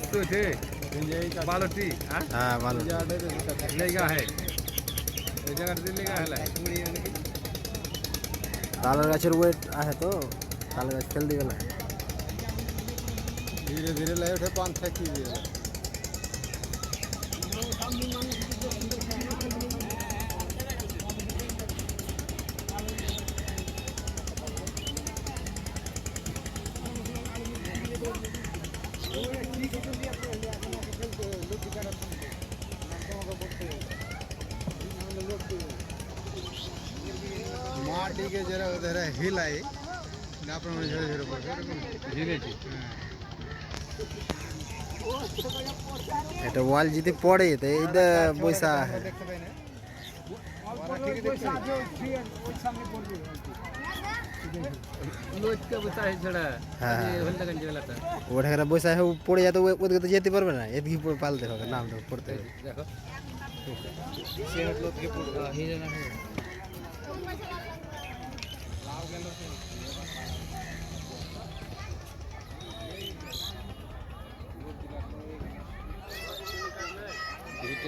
আছে বালতি হ্যাঁ? হ্যাঁ ভালো লেগা है দিয়ে লেগা হেলা তালের গাছের ওয়েট আছে তো? তালের গাছ ফেল দিয়ে গেলে। ধীরে ধীরে লাই পান থাকি দিয়ে তো এইটা পয়সা আছে দেখতে পাই না ওরা ঠিকই দেখতে লোচকে বসা ছড়া। হ্যাঁ। এই হলদা গঞ্জি ওলাটা ওটা একটা পয়সা পড়ে যেত ওদিকে তো যেতে পারবে না। এদিকে পালতে হবে নামটা পড়তে হবে। দেখো। সে হলো থেকে পুরো হিরে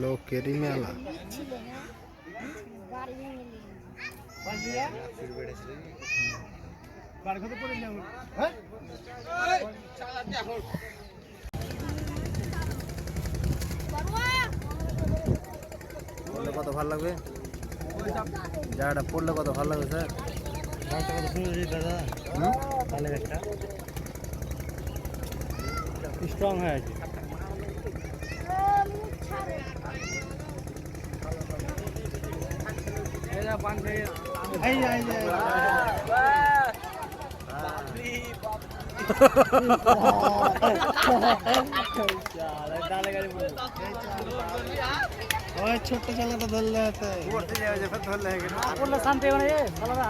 লোকেরই মেলা। ছিল না কত ভালো লাগবে? জায়গাটা পড়লে কত ভালো লাগবে স্যার? স্ট্রং হয়ে আছে। ওই ছোট্ট চালাটা ধরলে হতো পড়তে যাবে যে ফের ধরলে হয়ে গেল পড়লে শান্তি হবে না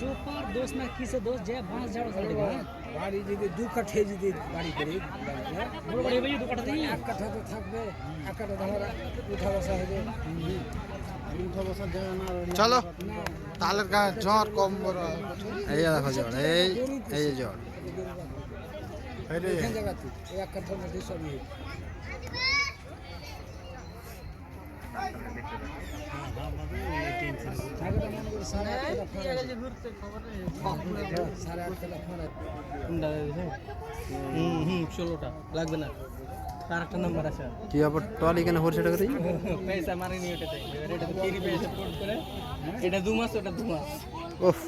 চোপার দোষ না কিসে দোষ? যে বাঁশ ঝাড়? বাড়ি যদি দু কাঠে যদি বাড়ি করি বড় বড় এবার দু কাটা এক কাঠা তো থাকবে এক কাঠা ধর উঠা বসা হবে। চলো। তালের জ্বর কম বড় এই দেখো জ্বর এই এই জ্বর এখানে জায়গাতে এই এক কাঠার মধ্যে সবই করো ষোলোটা লাগবে না তার একটা নাম্বার আছে কি আবার টলি কেন হরছে টাকা করি পয়সা মারিনি ওটাতে এটা তো ফ্রি পয়সা পোর্ট করে? এটা দু মাস ওটা দু মাস ওফ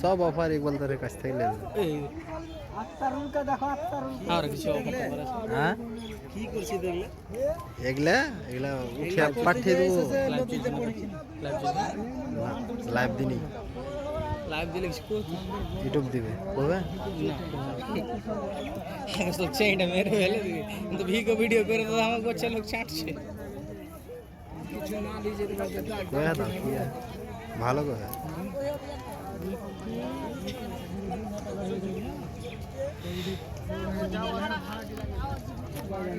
সব অফার ইকবাল তোর কাছ থেকে লেন আর কিছু হ্যাঁ কি করছিস দেখলে এগুলা এগুলা উঠে পাঠিয়ে দেবো লাইভ দিনই লাইভ দিলে কিছু ইউটিউব দিবে করবে সোচছে এটা মেরে ফেলে দিবে কিন্তু ভিকো ভিডিও করে তো আমার গোছে লোক ছাঁটছে কিছু না দিছে তো ভালো কথা 我加我加我加我加我加我加